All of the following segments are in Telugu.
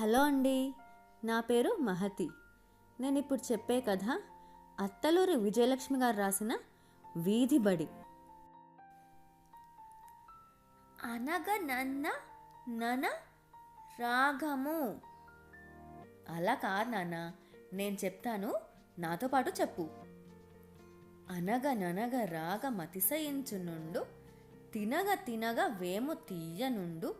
హలో అండి నా పేరు మహతి. నేను ఇప్పుడు చెప్పే కథ అత్తలూరి విజయలక్ష్మి గారు రాసిన వీధి బడి. అనగనన్న నన రాగము. అలా కాదు నాన్న నేను చెప్తాను నాతో పాటు చెప్పు. అనగ ననగా రాగమతిసయించునుండు తినగ తినగ వేము తీయనుండు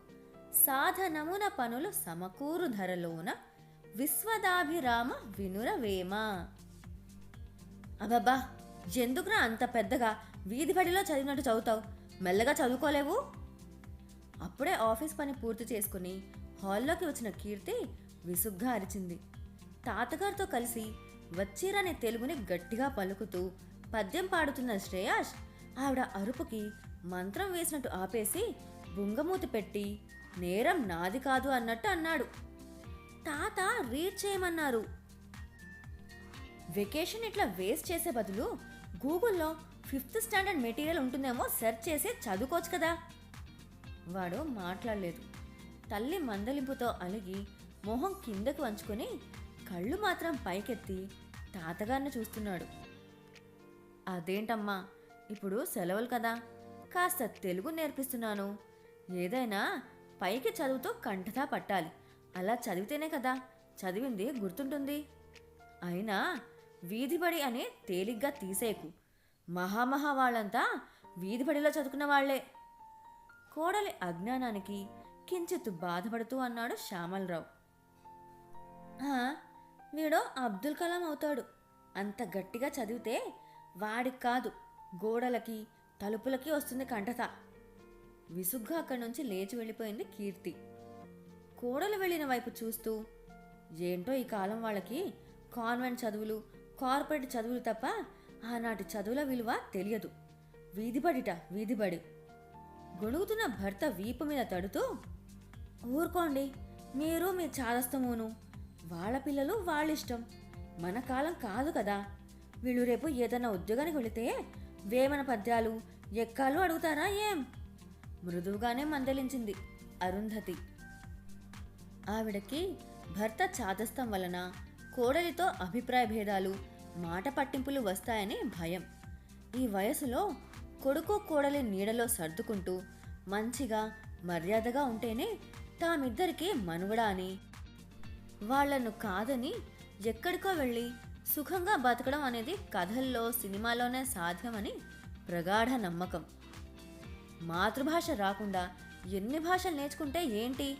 సాధనమున పనులు సమకూరు ధరలోన విశ్వదాభిరామ వినురవేమ. అబ్బబ్బా ఎందుకురా అంత పెద్దగా వీధి బడిలో చదివినట్టు చదువుతావు? మెల్లగా చదువుకోలేవు? అప్పుడే ఆఫీస్ పని పూర్తి చేసుకుని హాల్లోకి వచ్చిన కీర్తి విసుగ్గా అరిచింది. తాతగారితో కలిసి వచ్చిరని తెలుగుని గట్టిగా పలుకుతూ పద్యం పాడుతున్న శ్రేయాష్ ఆవిడ అరుపుకి మంత్రం వేసినట్టు ఆపేసి బుంగమూతి పెట్టి నేరం నాది కాదు అన్నట్టు అన్నాడు. తాత రీడ్ చేయమన్నారు. వెకేషన్ ఇట్లా వేస్ట్ చేసే బదులు గూగుల్లో ఫిఫ్త్ స్టాండర్డ్ మెటీరియల్ ఉంటుందేమో సెర్చ్ చేసి చదువుకోవచ్చు కదా. వాడు మాట్లాడలేదు. తల్లి మందలింపుతో అలిగి మొహం కిందకు వంచుకొని కళ్ళు మాత్రం పైకెత్తి తాతగారిని చూస్తున్నాడు. అదేంటమ్మా ఇప్పుడు సెలవులు కదా. కాస్త తెలుగు నేర్పిస్తున్నాను. ఏదైనా పైకి చదువుతూ కంటతా పట్టాలి. అలా చదివితేనే కదా చదివింది గుర్తుంటుంది. అయినా వీధిబడి అని తేలిగ్గా తీసేకు. మహామహా వాళ్ళంతా వీధిబడిలో చదువుకున్న వాళ్ళే కోడలి అజ్ఞానానికి కించిత్ బాధపడుతూ అన్నాడు శ్యామలరావు. వీడో అబ్దుల్ కలాం అవుతాడు. అంత గట్టిగా చదివితే వాడికి కాదు గోడలకి తలుపులకి వస్తుంది కంటత విసుగ్గా అక్కడి నుంచి లేచి వెళ్ళిపోయింది కీర్తి. కోడలు వెళ్ళిన వైపు చూస్తూ ఏంటో ఈ కాలం వాళ్ళకి కాన్వెంట్ చదువులు కార్పొరేట్ చదువులు తప్ప ఆనాటి చదువుల విలువ తెలియదు. వీధిబడిట వీధిబడి గొణుగుతున్న భర్త వీపు మీద తడుతూ ఊరుకోండి మీరు మీ చాదస్తమును వాళ్ళ పిల్లలు వాళ్ళిష్టం. మన కాలం కాదు కదా. వీళ్ళు రేపు ఏదైనా ఉద్యోగానికి వెళితే వేమన పద్యాలు ఎక్కాలు అడుగుతారా ఏం? మృదువుగానే మందలించింది అరుంధతి. ఆవిడకి భర్త చాదస్తం వలన కోడలితో అభిప్రాయ భేదాలు మాట పట్టింపులు వస్తాయని భయం. ఈ వయసులో కొడుకు కోడలి నీడలో సర్దుకుంటూ మంచిగా మర్యాదగా ఉంటేనే తామిద్దరికీ మనుగడ అని. వాళ్ళను కాదని ఎక్కడికో వెళ్ళి సుఖంగా బతకడం అనేది కథల్లో సినిమాలోనే సాధ్యమని ప్రగాఢ నమ్మకం. మాతృభాష రాకుండా ఎన్ని భాషలు నేర్చుకుంటే ఏంటి?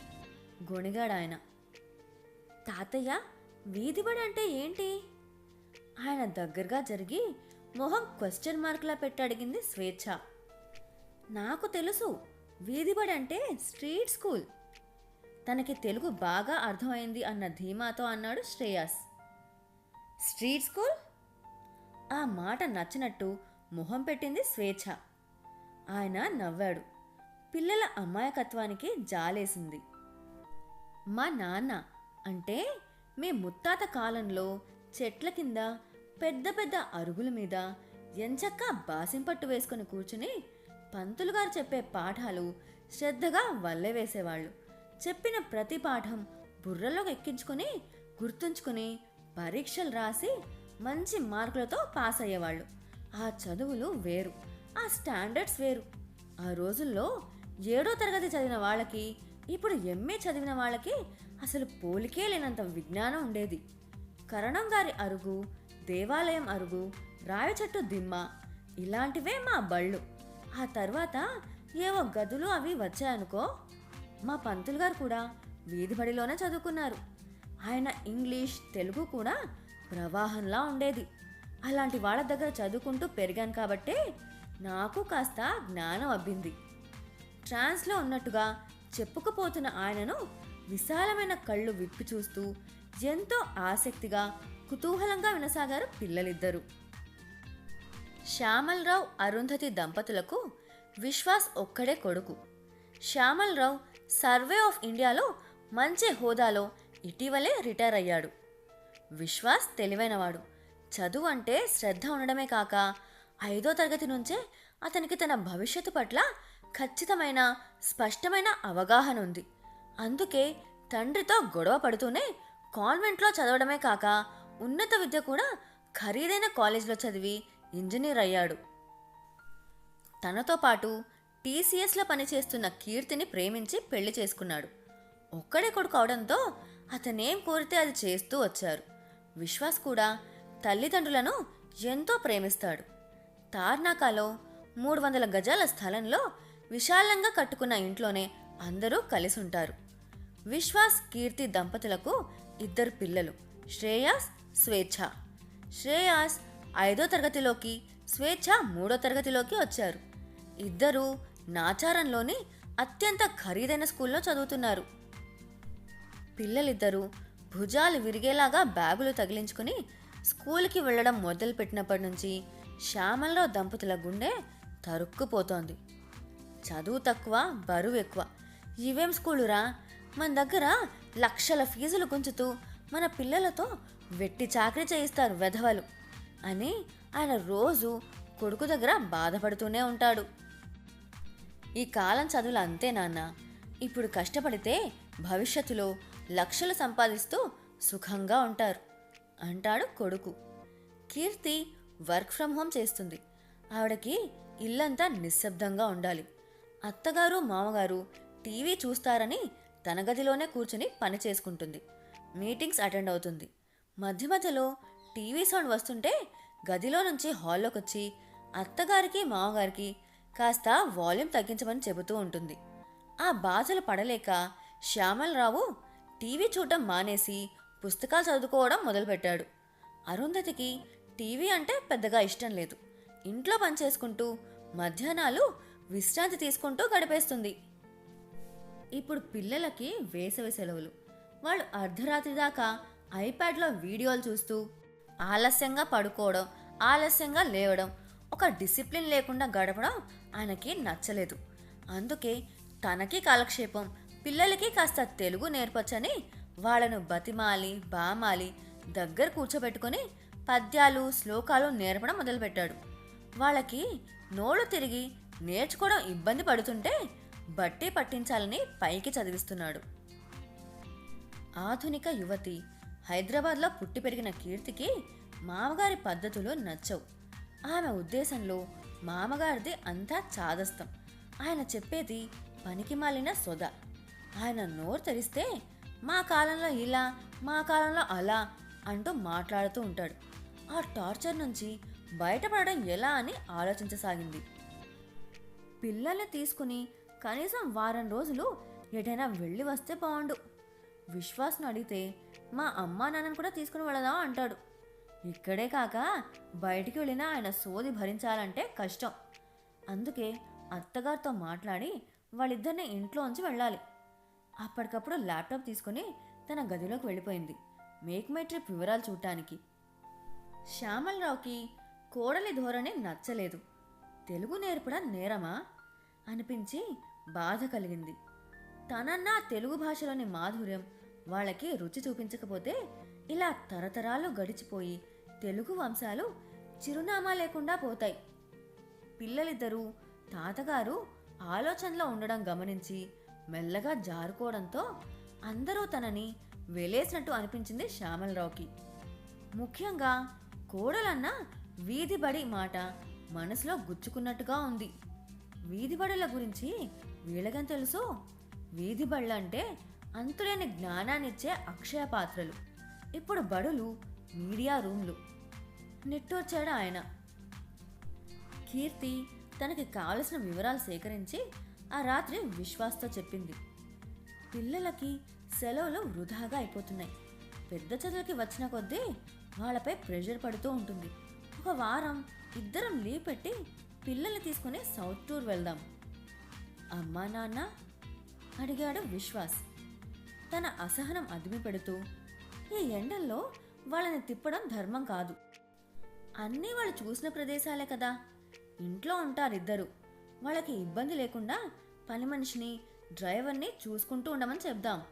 గొణిగాడాయన. తాతయ్య వీధిబడి అంటే ఏంటి? ఆయన దగ్గరగా జరిగి మొహం క్వశ్చన్ మార్క్లా పెట్టి అడిగింది స్వేచ్ఛ. నాకు తెలుసు వీధిబడి అంటే స్ట్రీట్ స్కూల్. తనకి తెలుగు బాగా అర్థమైంది అన్న ధీమాతో అన్నాడు శ్రేయాస్. Street school? ఆ మాట నచ్చినట్టు మొహం పెట్టింది స్వేచ్ఛ. ఆయన నవ్వాడు. పిల్లల అమాయకత్వానికి జాలేసింది. మా నాన్న అంటే మీ ముత్తాత కాలంలో చెట్ల కింద పెద్ద పెద్ద అరుగుల మీద ఎంచక్కా బాసింపట్టు వేసుకొని కూర్చుని పంతులు గారు చెప్పే పాఠాలు శ్రద్ధగా వల్లె వేసేవాళ్ళు. చెప్పిన ప్రతి పాఠం బుర్రలోకి ఎక్కించుకొని గుర్తుంచుకొని పరీక్షలు రాసి మంచి మార్కులతో పాస్ అయ్యేవాళ్ళు ఆ చదువులు వేరు. ఆ స్టాండర్డ్స్ వేరు. ఆ రోజుల్లో ఏడో తరగతి చదివిన వాళ్ళకి ఇప్పుడు ఎంఏ చదివిన వాళ్ళకి అసలు పోలికే లేనంత విజ్ఞానం ఉండేది. కరణం గారి అరుగు దేవాలయం అరుగు రావి చెట్టు దిమ్మ ఇలాంటివే మా బళ్ళు. ఆ తర్వాత ఏవో గదులు అవి వచ్చాయనుకో మా పంతులు గారు కూడా వీధి బడిలోనే చదువుకున్నారు. ఆయన ఇంగ్లీష్ తెలుగు కూడా ప్రవాహంలా ఉండేది. అలాంటి వాళ్ళ దగ్గర చదువుకుంటూ పెరిగాను కాబట్టే నాకు కాస్త జ్ఞానం అబ్బింది. ట్రాన్స్లో ఉన్నట్టుగా చెప్పుకుపోతున్న ఆయనను విశాలమైన కళ్ళు విప్పి చూస్తూ ఎంతో ఆసక్తిగా కుతూహలంగా వినసాగారు పిల్లలిద్దరూ. శ్యామలరావు అరుంధతి దంపతులకు విశ్వాస్ ఒక్కడే కొడుకు. శ్యామలరావు సర్వే ఆఫ్ ఇండియాలో మంచి హోదాలో ఇటీవలే రిటైర్ అయ్యాడు. విశ్వాస్ తెలివైనవాడు. చదువు అంటే శ్రద్ధ ఉండడమే కాక ఐదో తరగతి నుంచే అతనికి తన భవిష్యత్తు పట్ల ఖచ్చితమైన స్పష్టమైన అవగాహన ఉంది. అందుకే తండ్రితో గొడవ పడుతూనే కాన్వెంట్లో చదవడమే కాక ఉన్నత విద్య కూడా ఖరీదైన కాలేజీలో చదివి ఇంజనీర్ అయ్యాడు. తనతో పాటు టీసీఎస్లో పనిచేస్తున్న కీర్తిని ప్రేమించి పెళ్ళి చేసుకున్నాడు. ఒక్కడే కొడుకు అవడంతో అతనేం కోరితే అది చేస్తూ వచ్చారు. విశ్వాస్ కూడా తల్లిదండ్రులను ఎంతో ప్రేమిస్తాడు. తార్నాకాలో మూడు వందల గజాల స్థలంలో విశాలంగా కట్టుకున్న ఇంట్లోనే అందరూ కలిసి ఉంటారు విశ్వాస్ కీర్తి దంపతులకు ఇద్దరు పిల్లలు. శ్రేయాస్ స్వేచ్ఛ. శ్రేయాస్ ఐదో తరగతిలోకి స్వేచ్ఛ మూడో తరగతిలోకి వచ్చారు. ఇద్దరూ నాచారంలోని అత్యంత ఖరీదైన స్కూల్లో చదువుతున్నారు. పిల్లలిద్దరూ భుజాలు విరిగేలాగా బ్యాగులు తగిలించుకుని స్కూల్కి వెళ్ళడం మొదలుపెట్టినప్పటి నుంచి శ్యామలరావు దంపతుల గుండె తరుక్కుపోతోంది. చదువు తక్కువ బరువు ఎక్కువ. ఇవేం స్కూలురా? మన దగ్గర లక్షల ఫీజులు గుంచుతూ మన పిల్లలతో వెట్టి చాకరీ చేయిస్తారు వెధవలు అని ఆయన రోజు కొడుకు దగ్గర బాధపడుతూనే ఉంటాడు. ఈ కాలం చదువులు అంతే నాన్న. ఇప్పుడు కష్టపడితే భవిష్యత్తులో లక్షలు సంపాదిస్తూ సుఖంగా ఉంటారు అంటాడు కొడుకు. కీర్తి వర్క్ ఫ్రమ్ హోమ్ చేస్తుంది. ఆవిడకి ఇల్లంతా నిశ్శబ్దంగా ఉండాలి. అత్తగారు మామగారు టీవీ చూస్తారని తన గదిలోనే కూర్చుని పని చేసుకుంటుంది. మీటింగ్స్ అటెండ్ అవుతుంది. మధ్య మధ్యలో టీవీ సౌండ్ వస్తుంటే గదిలో నుంచి హాల్లోకి వచ్చి అత్తగారికి మామగారికి కాస్త వాల్యూమ్ తగ్గించమని చెబుతూ ఉంటుంది. ఆ బాధలు పడలేక శ్యామలరావు టీవీ చూడడం మానేసి పుస్తకాలు చదువుకోవడం మొదలుపెట్టాడు. అరుంధతికి టీవీ అంటే పెద్దగా ఇష్టం లేదు. ఇంట్లో పనిచేసుకుంటూ మధ్యాహ్నాలు విశ్రాంతి తీసుకుంటూ గడిపేస్తుంది. ఇప్పుడు పిల్లలకి వేసవి సెలవులు. వాళ్ళు అర్ధరాత్రి దాకా ఐప్యాడ్లో వీడియోలు చూస్తూ ఆలస్యంగా పడుకోవడం ఆలస్యంగా లేవడం ఒక డిసిప్లిన్ లేకుండా గడపడం ఆయనకి నచ్చలేదు. అందుకే తనకి కాలక్షేపం పిల్లలకి కాస్త తెలుగు నేర్పచ్చని వాళ్ళను బతిమాలి బామాలి దగ్గర కూర్చోబెట్టుకొని పద్యాలు శ్లోకాలు నేర్పడం మొదలుపెట్టాడు. వాళ్ళకి నోళ్ళు తిరిగి నేర్చుకోవడం ఇబ్బంది పడుతుంటే బట్టి పట్టించాలని పైకి చదివిస్తున్నాడు. ఆధునిక యువతి హైదరాబాద్లో పుట్టి పెరిగిన కీర్తికి మామగారి పద్ధతులు నచ్చవు. ఆమె ఉద్దేశంలో మామగారిది అంతా చాదస్తం. ఆయన చెప్పేది పనికి మాలిన సొద. ఆయన నోరు తెరిస్తే మా కాలంలో ఇలా మా కాలంలో అలా అంటూ మాట్లాడుతూ ఉంటాడు. ఆ టార్చర్ నుంచి బయటపడడం ఎలా అని ఆలోచించసాగింది. పిల్లల్ని తీసుకుని కనీసం వారం రోజులు ఎటైనా వెళ్ళి వస్తే బాగుండు. విశ్వాస్ను అడిగితే మా అమ్మా నాన్నను కూడా తీసుకుని వెళదాం అంటాడు. ఇక్కడే కాక బయటికి వెళ్ళినా ఆయన సోది భరించాలంటే కష్టం. అందుకే అత్తగారితో మాట్లాడి వాళ్ళిద్దరిని ఇంట్లోంచి వెళ్ళాలి. అప్పటికప్పుడు ల్యాప్టాప్ తీసుకుని తన గదిలోకి వెళ్ళిపోయింది. మేక్ మై ట్రిప్ వివరాలు చూడటానికి శ్యామలరావుకి కోడలి ధోరణి నచ్చలేదు. తెలుగు నేర్పడం నేరమా? అనిపించి బాధ కలిగింది. తనన్నా తెలుగు భాషలోని మాధుర్యం వాళ్ళకి రుచి చూపించకపోతే ఇలా తరతరాలు గడిచిపోయి తెలుగు వంశాలు చిరునామా లేకుండా పోతాయి. పిల్లలిద్దరూ తాతగారు ఆలోచనలో ఉండడం గమనించి మెల్లగా జారుకోవడంతో అందరూ తనని వెలేసినట్టు అనిపించింది శ్యామలరావుకి. ముఖ్యంగా కోడలన్న వీధిబడి మాట మనసులో గుచ్చుకున్నట్టుగా ఉంది. వీధిబడుల గురించి వీళ్ళగం తెలుసు? వీధిబళ్ళంటే అంతులేని జ్ఞానాన్నిచ్చే అక్షయ పాత్రలు ఇప్పుడు బడులు మీడియా రూమ్లు. నిట్టొచ్చాడు ఆయన. కీర్తి తనకి కావలసిన వివరాలు సేకరించి ఆ రాత్రి విశ్వాస్తో చెప్పింది. పిల్లలకి సెలవులు వృధాగా అయిపోతున్నాయి. పెద్ద చదువుకి వచ్చిన కొద్దీ వాళ్ళపై ప్రెషర్ పడుతూ ఉంటుంది. ఒక వారం ఇద్దరం లీవ్ పెట్టి పిల్లల్ని తీసుకుని సౌత్ టూర్ వెళ్దాం. అమ్మా నాన్న? అడిగాడు విశ్వాస్. తన అసహనం అదిమి పెడుతూ ఈ ఎండల్లో వాళ్ళని తిప్పడం ధర్మం కాదు. అన్నీ వాళ్ళు చూసిన ప్రదేశాలే కదా. ఇంట్లో ఉంటారు ఇద్దరు వాళ్ళకి ఇబ్బంది లేకుండా పని మనిషిని డ్రైవర్ని చూసుకుంటూ ఉండమని చెప్దాం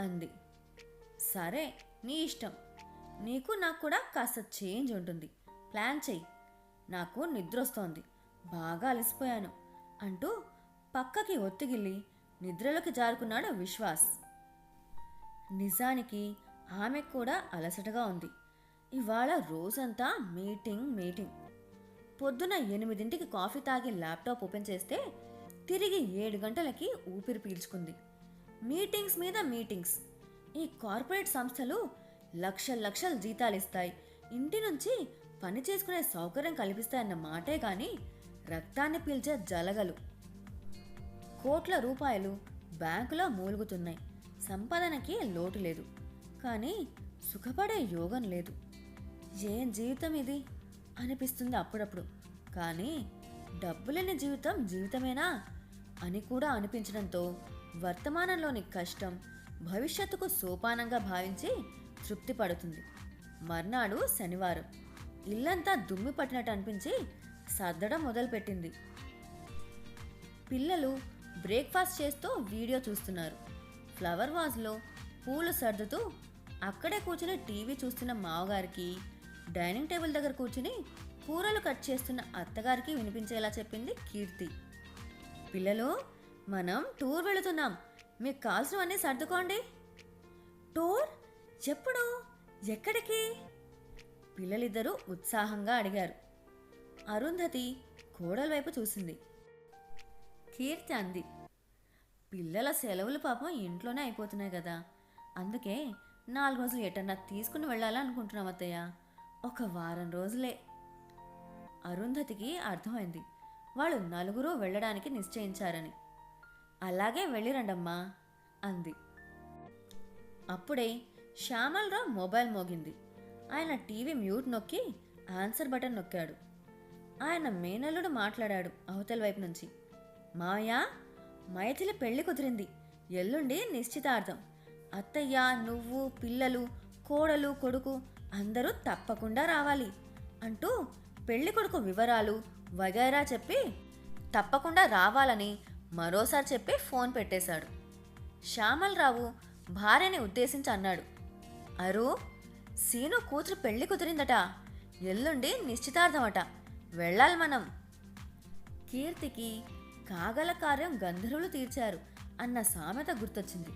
అంది. సరే నీ ఇష్టం. నీకు నాకు కూడా కాస్త చేంజ్ ఉంటుంది. ప్లాన్ చెయ్యి. నాకు నిద్ర వస్తోంది బాగా అలసిపోయాను. అంటూ పక్కకి ఒత్తిగిల్లి నిద్రలోకి జారుకున్నాడు విశ్వాస్. నిజానికి ఆమెకు కూడా అలసటగా ఉంది. ఇవాళ రోజంతా మీటింగ్ మీటింగ్. పొద్దున ఎనిమిదింటికి కాఫీ తాగి ల్యాప్టాప్ ఓపెన్ చేస్తే తిరిగి ఏడు గంటలకి ఊపిరి పీల్చుకుంది. మీటింగ్స్ మీద మీటింగ్స్. ఈ కార్పొరేట్ సంస్థలు లక్షల లక్షల జీతాలు ఇస్తాయి. ఇంటి నుంచి పని చేసుకునే సౌకర్యం కల్పిస్తాయన్న మాటే కానీ రక్తాన్ని పీల్చే జలగలు. కోట్ల రూపాయలు బ్యాంకులో మూలుగుతున్నాయి. సంపాదనకి లోటు లేదు. కానీ సుఖపడే యోగం లేదు. ఏం జీవితం ఇది? అనిపిస్తుంది అప్పుడప్పుడు. కానీ డబ్బులేని జీవితం జీవితమేనా? అని కూడా అనిపించడంతో వర్తమానంలోని కష్టం భవిష్యత్తుకు సోపానంగా భావించి తృప్తి పడుతుంది మర్నాడు శనివారం. ఇల్లంతా దుమ్మి పట్టినట్టు అనిపించి సర్దడం మొదలుపెట్టింది. పిల్లలు బ్రేక్ఫాస్ట్ చేస్తూ వీడియో చూస్తున్నారు. ఫ్లవర్ వాజ్లో పూలు సర్దుతూ అక్కడే కూర్చుని టీవీ చూస్తున్న మావగారికి డైనింగ్ టేబుల్ దగ్గర కూర్చుని కూరలు కట్ చేస్తున్న అత్తగారికి వినిపించేలా చెప్పింది కీర్తి. పిల్లలు మనం టూర్ వెళుతున్నాం. మీకు కావాల్సినవన్నీ సర్దుకోండి. టూర్? ఎప్పుడు ఎక్కడికి? పిల్లలిద్దరూ ఉత్సాహంగా అడిగారు. అరుంధతి కోడల వైపు చూసింది. కీర్తి అంది. పిల్లల సెలవులు పాపం ఇంట్లోనే అయిపోతున్నాయి కదా. అందుకే నాలుగు రోజులు ఎటన్నా తీసుకుని వెళ్ళాలనుకుంటున్నాం అత్తయ్య. ఒక వారం రోజులే. అరుంధతికి అర్థమైంది. వాళ్ళు నలుగురు వెళ్ళడానికి నిశ్చయించారని. అలాగే వెళ్ళిరండమ్మా అంది. అప్పుడే శ్యామలరావు మొబైల్ మోగింది. ఆయన టీవీ మ్యూట్ నొక్కి ఆన్సర్ బటన్ నొక్కాడు. ఆయన మేనల్లుడు మాట్లాడాడు అవతల వైపు నుంచి. మాయా మైథిలి పెళ్ళి కుదిరింది. ఎల్లుండి నిశ్చితార్థం. అత్తయ్య నువ్వు పిల్లలు కోడలు కొడుకు అందరూ తప్పకుండా రావాలి అంటూ పెళ్ళి కొడుకు వివరాలు వగైరా చెప్పి తప్పకుండా రావాలని మరోసారి చెప్పి ఫోన్ పెట్టేశాడు. శ్యామలరావు భార్యని ఉద్దేశించి అన్నాడు. అరు సీను కూతురు పెళ్ళి కుదిరిందట. ఎల్లుండి నిశ్చితార్థమట. వెళ్ళాలి మనం. కీర్తికి కాగల కార్యం గంధర్వులు తీర్చారు అన్న సామెత గుర్తొచ్చింది.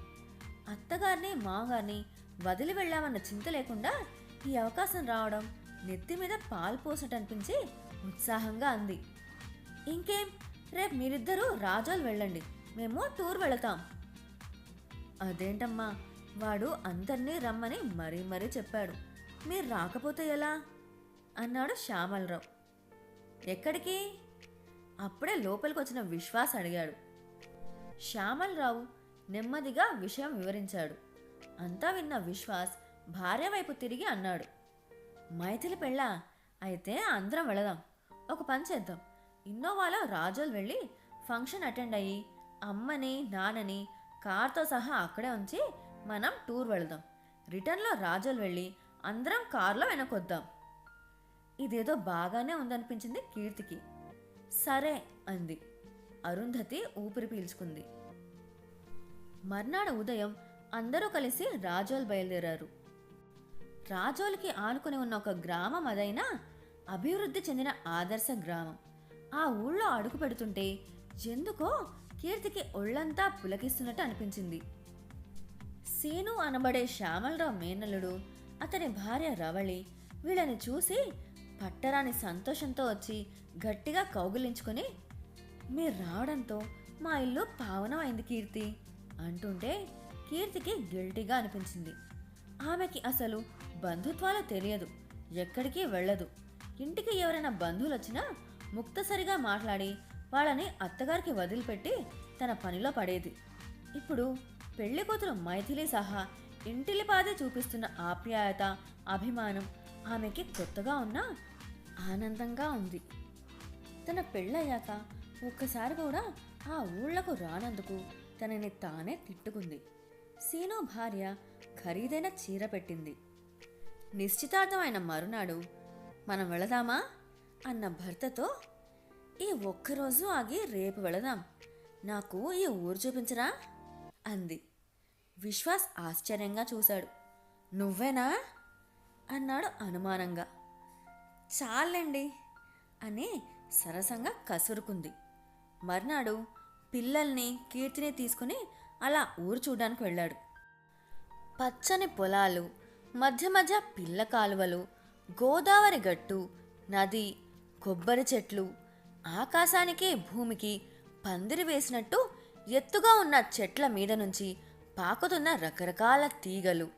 అత్తగారిని మామగారిని వదిలి వెళ్ళామన్న చింత లేకుండా ఈ అవకాశం రావడం నెత్తి మీద పాలు పోసినట్టు ఉత్సాహంగా అంది. ఇంకేం? రేపు మీరిద్దరూ రాజోలు వెళ్ళండి. మేము టూర్ వెళతాం. అదేంటమ్మా? వాడు అందరినీ రమ్మని మరీ మరీ చెప్పాడు. మీరు రాకపోతే ఎలా? అన్నాడు శ్యామలరావు. ఎక్కడికి? అప్పుడే లోపలికి వచ్చిన విశ్వాస్ అడిగాడు. శ్యామలరావు నెమ్మదిగా విషయం వివరించాడు. అంతా విన్న విశ్వాస్ భార్య వైపు తిరిగి అన్నాడు. మైథిలి పెళ్ళా? అయితే అందరం వెళదాం. ఒక పని చేద్దాం. ఇన్నోవాలో రాజోలు వెళ్ళి ఫంక్షన్ అటెండ్ అయ్యి అమ్మని నాన్నని కార్తో సహా అక్కడే ఉంచి మనం టూర్ వెళదాం. రిటర్న్లో రాజోలు వెళ్ళి అందరం కారులో వెనకొద్దాం. ఇదేదో బాగానే ఉందనిపించింది కీర్తికి. సరే అంది. అరుంధతి ఊపిరి పీల్చుకుంది. మర్నాడు ఉదయం అందరూ కలిసి రాజోల్ బయలుదేరారు. రాజోల్కి ఆనుకుని ఉన్న ఒక గ్రామం అదైనా అభివృద్ధి చెందిన ఆదర్శ గ్రామం. ఆ ఊళ్ళో అడుగు పెడుతుంటే ఎందుకో కీర్తికి ఒళ్ళంతా పులకిస్తున్నట్టు అనిపించింది. సీను అనబడే శ్యామలరావు మేనల్లుడు అతని భార్య రవళి వీళ్ళని చూసి పట్టరాని సంతోషంతో వచ్చి గట్టిగా కౌగిలించుకొని మీరు రావడంతో మా ఇల్లు పావనమైంది కీర్తి అంటుంటే కీర్తికి గిల్టీగా అనిపించింది. ఆమెకి అసలు బంధుత్వాలు తెలియదు ఎక్కడికి వెళ్ళదు. ఇంటికి ఎవరైనా బంధువులు వచ్చినా ముక్తసరిగా మాట్లాడి వాళ్ళని అత్తగారికి వదిలిపెట్టి తన పనిలో పడేది. ఇప్పుడు పెళ్ళికూతురు మైథిలి సహా ఇంటిలిపాది చూపిస్తున్న ఆప్యాయత అభిమానం ఆమెకి కొత్తగా ఉన్నా ఆనందంగా ఉంది. తన పెళ్ళయ్యాక ఒక్కసారి కూడా ఆ ఊళ్ళకు రానందుకు తనని తానే తిట్టుకుంది. సీను భార్య ఖరీదైన చీర పెట్టింది. నిశ్చితార్థమైన మరునాడు మనం వెళదామా? అన్న భర్తతో ఈ ఒక్కరోజు ఆగి రేపు వెళదాం. నాకు ఈ ఊరు చూపించరా? అంది. విశ్వాస్ ఆశ్చర్యంగా చూశాడు. నువ్వేనా? అన్నాడు అనుమానంగా. చాలండి అని సరసంగా కసురుకుంది. మర్నాడు పిల్లల్ని కీర్తిని తీసుకుని అలా ఊరు చూడడానికి వెళ్ళాడు. పచ్చని పొలాలు మధ్య మధ్య పిల్ల కాలువలు గోదావరి గట్టు నది కొబ్బరి చెట్లు ఆకాశానికి భూమికి పందిరి వేసినట్టు ఎత్తుగా ఉన్న చెట్ల మీద నుంచి పాకుతున్న రకరకాల తీగలు.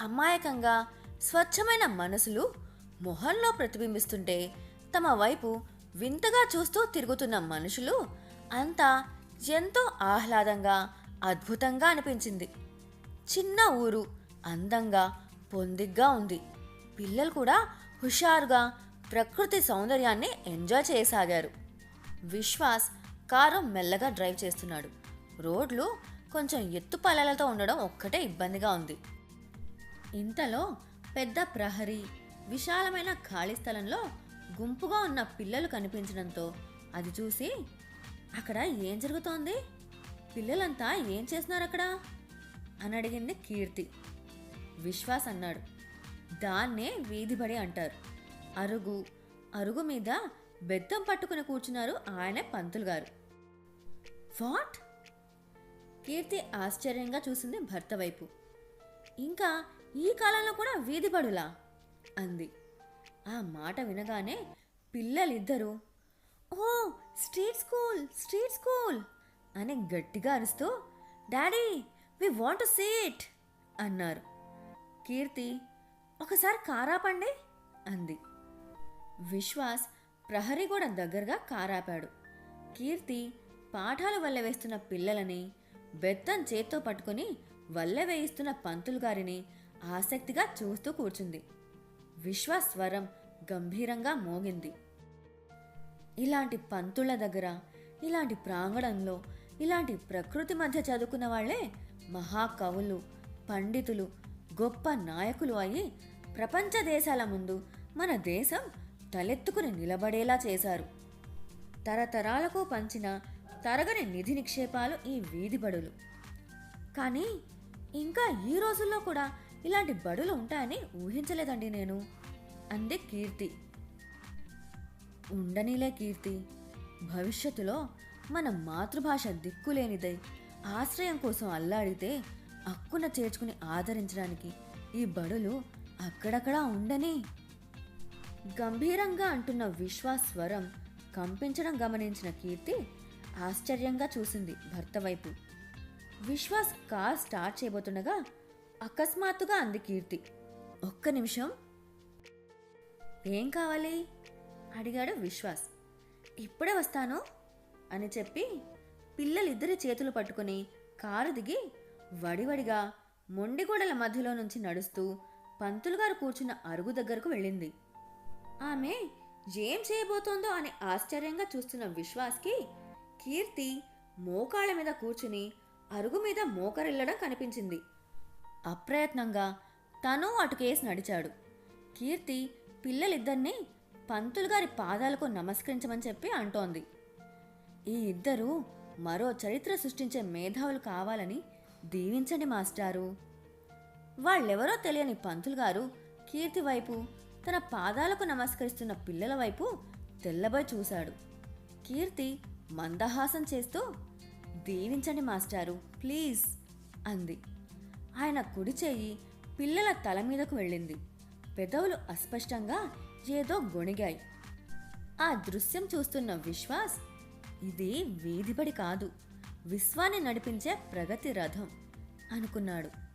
అమాయకంగా స్వచ్ఛమైన మనసులు మొహంలో ప్రతిబింబిస్తుంటే తమ వైపు వింతగా చూస్తూ తిరుగుతున్న మనుషులు అంతా ఎంతో ఆహ్లాదంగా అద్భుతంగా అనిపించింది. చిన్న ఊరు అందంగా పొందిగ్గా ఉంది. పిల్లలు కూడా హుషారుగా ప్రకృతి సౌందర్యాన్ని ఎంజాయ్ చేయసాగారు. విశ్వాస్ కారు మెల్లగా డ్రైవ్ చేస్తున్నాడు. రోడ్లు కొంచెం ఎత్తు పల్లెలతో ఉండడం ఒక్కటే ఇబ్బందిగా ఉంది. ఇంతలో పెద్ద ప్రహరీ విశాలమైన ఖాళీ స్థలంలో గుంపుగా ఉన్న పిల్లలు కనిపించడంతో అది చూసి అక్కడ ఏం జరుగుతోంది? పిల్లలంతా ఏం చేస్తున్నారు అక్కడ? అని అడిగింది కీర్తి. విశ్వాస్ అన్నాడు. దాన్నే వీధిబడి అంటారు. అరుగు అరుగు మీద బెద్దం పట్టుకుని కూర్చున్నారు ఆయనే పంతులు గారు. వాట్? కీర్తి ఆశ్చర్యంగా చూసింది భర్త వైపు. ఇంకా ఈ కాలంలో కూడా వీధిపడులా అంది. ఆ మాట వినగానే పిల్లలిద్దరూ ఓ స్ట్రీట్ స్కూల్ స్ట్రీట్ స్కూల్ అని గట్టిగా అరుస్తూ డాడీ వి వాంట్ సీట్ అన్నారు. కీర్తి ఒకసారి కారాపండి అంది. విశ్వాస్ ప్రహరీ కూడా దగ్గరగా కారాపాడు. కీర్తి పాఠాలు వల్ల వేస్తున్న పిల్లలని బెత్తం చేత్తో పట్టుకుని వల్ల వేయిస్తున్న పంతులు గారిని ఆసక్తిగా చూస్తూ కూర్చుంది. విశ్వస్వరం స్వరం గంభీరంగా మోగింది. ఇలాంటి పంతుల దగ్గర ఇలాంటి ప్రాంగణంలో ఇలాంటి ప్రకృతి మధ్య చదువుకున్న వాళ్ళే మహాకవులు పండితులు గొప్ప నాయకులు అయి ప్రపంచ దేశాల ముందు మన దేశం తలెత్తుకుని నిలబడేలా చేశారు. తరతరాలకు పంచిన తరగని నిధి నిక్షేపాలు ఈ వీధి బడులు. కానీ ఇంకా ఈ రోజుల్లో కూడా ఇలాంటి బడులు ఉంటాయని ఊహించలేదండి నేను. అంది కీర్తి. ఉండనిలే కీర్తి. భవిష్యత్తులో మన మాతృభాష దిక్కులేనిదై ఆశ్రయం కోసం అల్లాడితే అక్కున చేర్చుకుని ఆదరించడానికి ఈ బడులు అక్కడక్కడా ఉండని. గంభీరంగా అంటున్న విశ్వాస్ స్వరం కంపించడం గమనించిన కీర్తి ఆశ్చర్యంగా చూసింది భర్త వైపు. విశ్వాస్ కార్ స్టార్ట్ చేయబోతుండగా అకస్మాత్తుగా అంది కీర్తి. ఒక్క నిమిషం. ఏం కావాలి? అడిగాడు విశ్వాస్. ఇప్పుడే వస్తాను అని చెప్పి పిల్లలిద్దరి చేతులు పట్టుకుని కారు దిగి వడివడిగా మొండిగోడల మధ్యలో నుంచి నడుస్తూ పంతులు గారు కూర్చున్న అరుగు దగ్గరకు వెళ్ళింది. ఆమె ఏం చేయబోతోందో అని ఆశ్చర్యంగా చూస్తున్న విశ్వాస్కి కీర్తి మోకాళ్ళ మీద కూర్చుని అరుగు మీద మోకరిల్లడం కనిపించింది. అప్రయత్నంగా తను అటుకేసి నడిచాడు. కీర్తి పిల్లలిద్దరినీ పంతులు గారి పాదాలకు నమస్కరించమని చెప్పి అంటోంది. ఈ ఇద్దరూ మరో చరిత్ర సృష్టించే మేధావులు కావాలని దీవించండి మాస్టారు. వాళ్ళెవరో తెలియని పంతులు గారు కీర్తి వైపు తన పాదాలకు నమస్కరిస్తున్న పిల్లల వైపు తెల్లబోయి చూశాడు. కీర్తి మందహాసం చేస్తూ దీవించండి మాస్టారు ప్లీజ్ అంది. ఆయన కుడి చేయి పిల్లల తల మీదకు వెళ్ళింది. పెదవులు అస్పష్టంగా ఏదో గొణిగాయి. ఆ దృశ్యం చూస్తున్న విశ్వాస్ ఇది వీధిబడి కాదు. విశ్వాన్ని నడిపించే ప్రగతి రథం అనుకున్నాడు.